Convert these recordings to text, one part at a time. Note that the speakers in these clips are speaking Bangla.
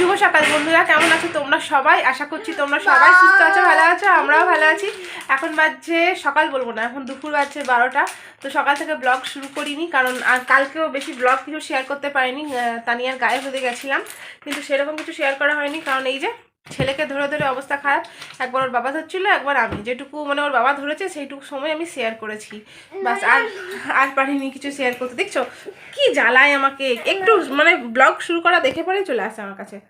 শুভ সকাল বন্ধুরা। কেমন আছো তোমরা সবাই? আশা করছি তোমরা সবাই সুস্থ আছো ভালো আছো আমরাও ভালো আছি। এখন বাজছে সকাল বলব না এখন দুপুর বাজছে বারোটা। তো সকাল থেকে ব্লগ শুরু করিনি কারণ আর কালকেও বেশি ব্লগ কিছু শেয়ার করতে পারিনি তানিয়ার গায়ে হতে গেছিলাম। কিন্তু সেরকম কিছু শেয়ার করা হয়নি কারণ এই যে ছেলেকে ধরে ধরে অবস্থা খারাপ। একবার ওর বাবা ধরছিল, একবার আমি। যেটুকু মানে ওর বাবা ধরেছে, সেইটুকু সময় আমি শেয়ার করেছি। বাস, আর আর পারিনি কিছু শেয়ার করতে। দেখছ? কি জ্বালায় আমাকে। একটু মানে ব্লগ শুরু করা দেখে পরেই চলে আসে আমার কাছে।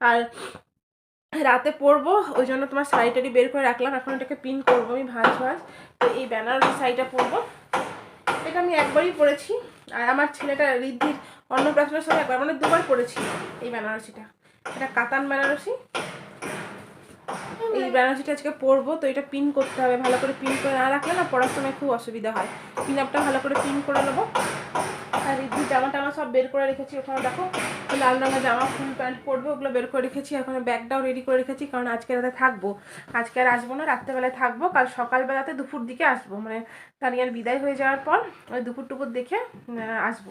আর রাতে পরবো, ওই জন্য তোমার শাড়িটারি বের করে রাখলাম। এখন এটাকে পিন করব আমি ভাঁজ ভাঁজ। তো এই বেনারসি শাড়িটা পরবো। এটা আমি একবারই পরেছি। আর আমার ছেলেটা ঋদ্ধির অন্নপ্রাশনের সময় একবার মানে দুবার পরেছি এই বেনারসিটা এটা কাতান বেনারসি। এই বেনারসিটা আজকে পরবো, তো এটা পিন করতে হবে। ভালো করে পিন করে না রাখলে না পড়ার সময় খুব অসুবিধা হয়। পিন আপটা ভালো করে পিন করে নেব। আর ঋদ্ধির জামা টামা সব বের করে রেখেছি, ওখানে দেখো, লাল রঙের জামা ফুল প্যান্ট পরবো, ওগুলো বের করে রেখেছি। ওখানে ব্যাগটাও রেডি করে রেখেছি, কারণ আজকে রাতে থাকব। আজকে আর আসব না, রাত্রেবেলায় থাকব। কাল সকালবেলাতে দুপুর দিকে আসব। মানে তানিয়ার বিদায় হয়ে যাওয়ার পর, ওই দুপুর টুপুর দেখে আসব।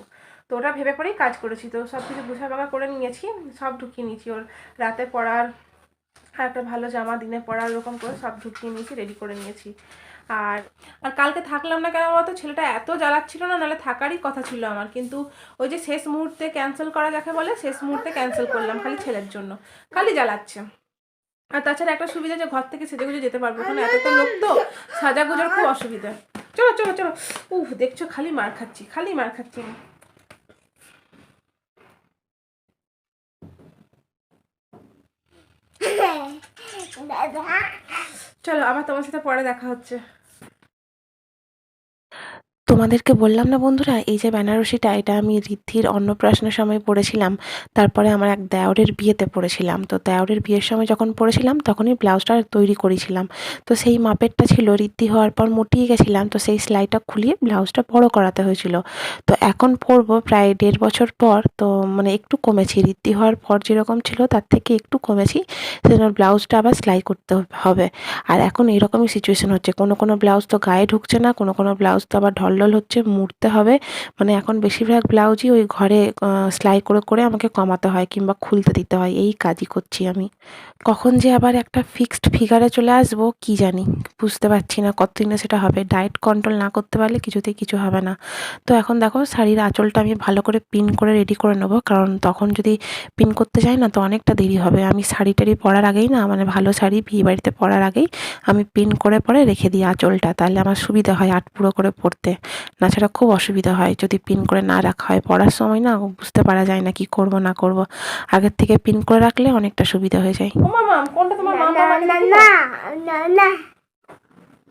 তো ওটা ভেবে পরেই কাজ করেছি। তো সব কিছু গুছা বাগা করে নিয়েছি, সব ঢুকিয়ে নিয়েছি। ওর রাতে পড়ার আর একটা ভালো জামা, দিনে পরার ওরকম করে সব ঢুকিয়ে নিয়েছি রেডি করে নিয়েছি। আর আর কালকে থাকলাম না কেন বলতো? ছেলেটা এত জ্বালাচ্ছিল না, নাহলে থাকারই কথা ছিল আমার। কিন্তু ওই যে শেষ মুহূর্তে ক্যান্সেল করা যাকে বলে, শেষ মুহূর্তে ক্যান্সেল করলাম খালি ছেলের জন্য। খালি জ্বালাচ্ছে। আর তাছাড়া একটা সুবিধা যে ঘর থেকে সেজে গুজে যেতে পারব। ওখানে এত তো লোক তো সাজা গুজার খুব অসুবিধা। চলো চলো চলো। উহ দেখছ, খালি মার খাচ্ছি, খালি মার খাচ্ছি। চলো আবার তোমার সাথে পরে দেখা হচ্ছে। তোমাদেরকে বললাম না বন্ধুরা, এই যে বেনারসিটা, এটা আমি ঋদ্ধির অন্নপ্রাশনের সময় পরেছিলাম। তারপরে আমার এক দেওরের বিয়েতে পরেছিলাম। তো দেওরের বিয়ের সময় যখন পরেছিলাম, তখনই ব্লাউজটা তৈরি করেছিলাম। তো সেই মাপেরটা ছিল, ঋদ্ধি হওয়ার পর মুটিয়ে গেছিলাম, তো সেই সেলাইটা খুলিয়ে ব্লাউজটা বড় করাতে হয়েছিল। তো এখন পরবো, প্রায় দেড় বছর পর, তো মানে একটু কমেছি। ঋদ্ধি হওয়ার পর যেরকম ছিল, তার থেকে একটু কমেছি। সেজন্য ব্লাউজটা আবার সেলাই করতে হবে। আর এখন এরকমই সিচুয়েশন হচ্ছে। কোনো কোনো ব্লাউজ তো গায়ে ঢুকছে না, কোনো কোনো ব্লাউজ তো আবার ঢলঢল হচ্ছে মুড়তে হবে। মানে এখন বেশিরভাগ ব্লাউজই ওই ঘরে সেলাই করে করে আমাকে কমাতে হয় কিংবা খুলতে দিতে হয়। এই কাজই করছি আমি। কখন যে আবার একটা ফিক্সড ফিগারে চলে আসব, কি জানি? বুঝতে পারছি না কতদিনে সেটা হবে। ডায়েট কন্ট্রোল না করতে পারলে কিছুতেই কিছু হবে না। তো এখন দেখো, শাড়ির আঁচলটা আমি ভালো করে পিন করে রেডি করে নেব। কারণ তখন যদি পিন করতে যাই না, তো অনেকটা দেরি হবে। আমি শাড়ি টাড়ি পরার আগেই না মানে ভালো শাড়ি বিয়ে বাড়িতে পরার আগেই আমি পিন করে, পরে রেখে দিই আঁচলটা। তাহলে আমার সুবিধা হয় আটপুরো করে পরতে। নাছাড়া খুব অসুবিধা হয় যদি পিন করে না রাখা হয় পড়ার সময় না বুঝতে পারা যায় না কি করব না করব আগের থেকে পিন করে রাখলে অনেকটা সুবিধা হয়ে যায় ও মামা কোনটা তোমার মামা না? না না না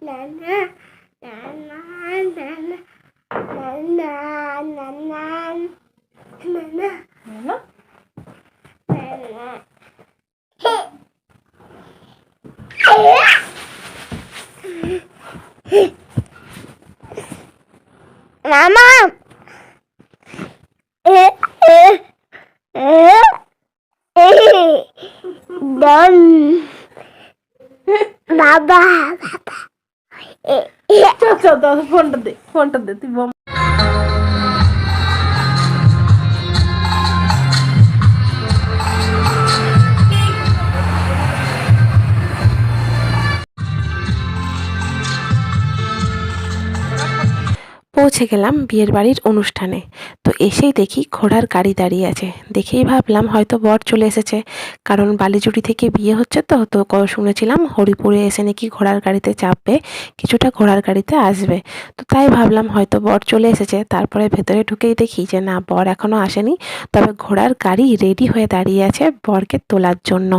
না না না మామ. డన్ బాబా బాబా. ఉంటుంది ఉంటుంది পৌঁছে গেলাম বিয়ের বাড়ির অনুষ্ঠানে। তো এসেই দেখি ঘোড়ার গাড়ি দাঁড়িয়ে আছে। দেখেই ভাবলাম হয়তো বর চলে এসেছে। কারণ বালিজুড়ি থেকে বিয়ে হচ্ছে তো তো শুনেছিলাম হরিপুরে এসে নাকি ঘোড়ার গাড়িতে চাপবে, কিছুটা ঘোড়ার গাড়িতে আসবে। তো তাই ভাবলাম হয়তো বর চলে এসেছে। তারপরে ভেতরে ঢুকেই দেখি যে না, বর এখনও আসেনি। তবে ঘোড়ার গাড়ি রেডি হয়ে দাঁড়িয়ে আছে বরকে তোলার জন্য।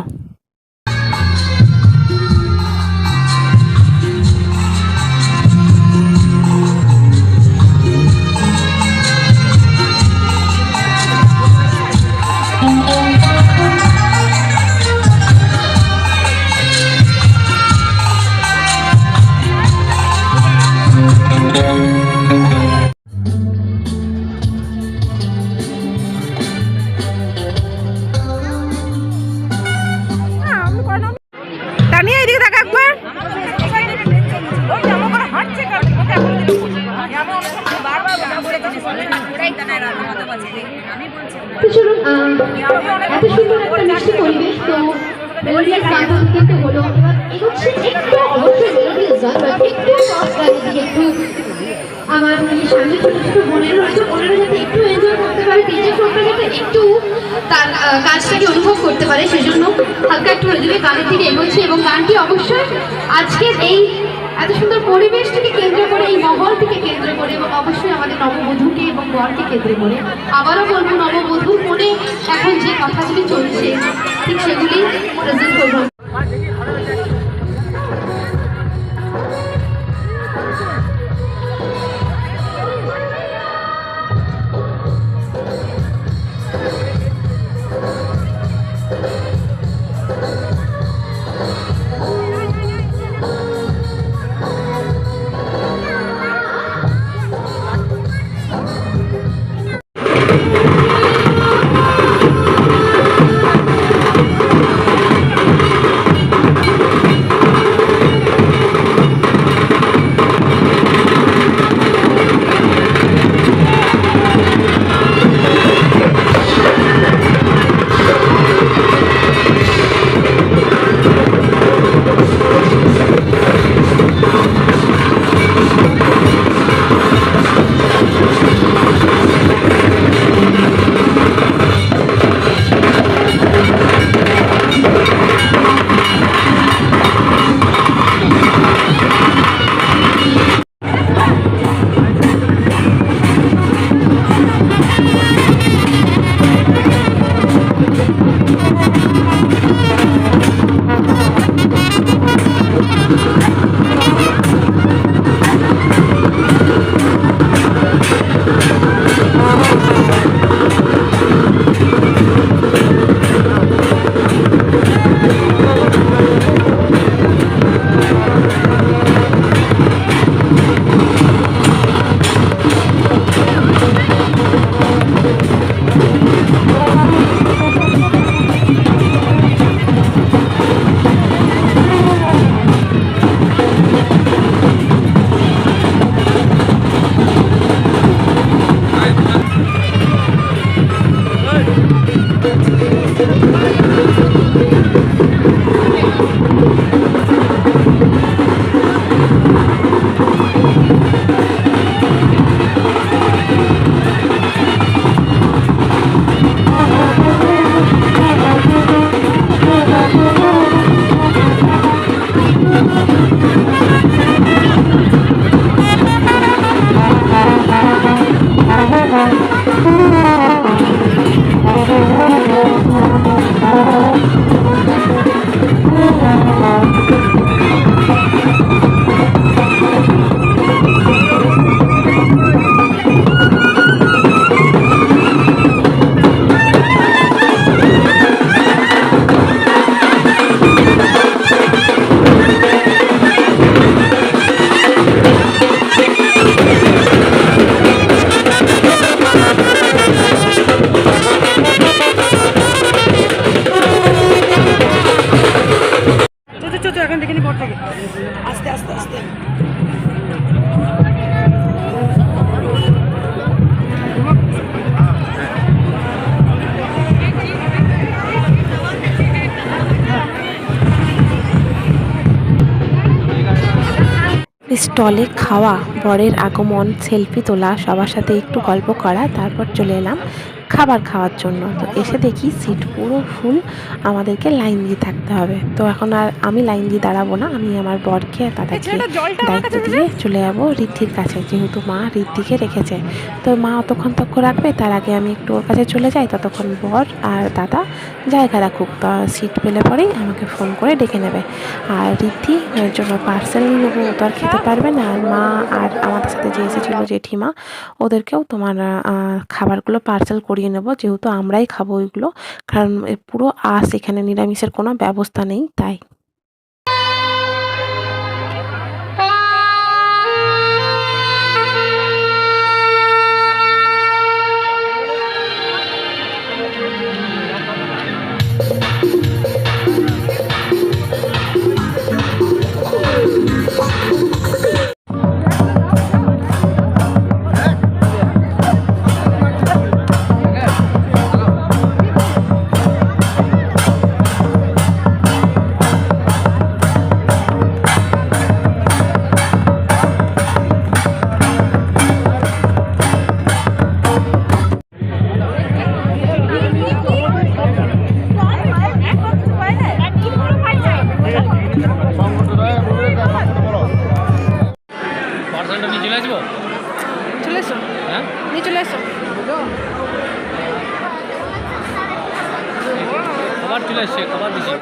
এত সুন্দর একটা মিষ্টি পরিবেশ তো মেলোডিয়াস গান শুনতে হলো। একটু অবশ্যই মেলোডিয়াস গান একটু একটু। আমার সামনে ছোট ছোট বোনেরা রয়েছে বোনেরা যাতে একটু এনজয় করতে পারে ডিজে ফ্লোরটা যাতে একটু তার কাজটাকে অনুভব করতে পারে, সেজন্য হালকা একটু রেজুবে গানের দিকে এগোচ্ছে। এবং গানটি অবশ্যই আজকের এই এত সুন্দর পরিবেশটিকে কেন্দ্র করে, এই মহলটিকে কেন্দ্র করে এবং অবশ্যই আমাদের নববধূকে এবং বরকে কেন্দ্র করে। আবারও বলব, নববধূর মনে এখন যে কথাগুলি চলছে, ঠিক সেগুলি প্রেজেন্ট করব। স্টলে খাওয়া বরের আগমন সেলফি তোলা সবার সাথে একটু গল্প করা তারপর চলে এলাম খাবার খাওয়ার জন্য। তো এসে দেখি সিট পুরো ফুল আমাদেরকে লাইন দিয়ে থাকতে হবে। তো এখন আর আমি লাইন দিয়ে দাঁড়াবো না আমি আমার বরকে আর দাদাকে দায়িত্ব দিয়ে চলে যাব ঋদ্ধির কাছে। যেহেতু মা ঋদ্ধিকে রেখেছে। তো মা অতক্ষণ তক্ষ রাখবে তার আগে আমি একটু ওর কাছে চলে যাই ততক্ষণ বর আর দাদা জায়গা রাখুক। তা সিট পেলে পরেই আমাকে ফোন করে ডেকে নেবে। আর ঋদ্ধি এর জন্য পার্সেল নেব তো আর খেতে পারবে না। আর মা আর আমাদের সাথে যে এসেছিল জেঠিমা ওদেরকেও তোমার খাবারগুলো পার্সেল করিয়ে নেব। যেহেতু আমরাই খাব ওইগুলো, কারণ পুরো আস এখানে নিরামিষের কোনো ব্যবস্থা নেই, তাই।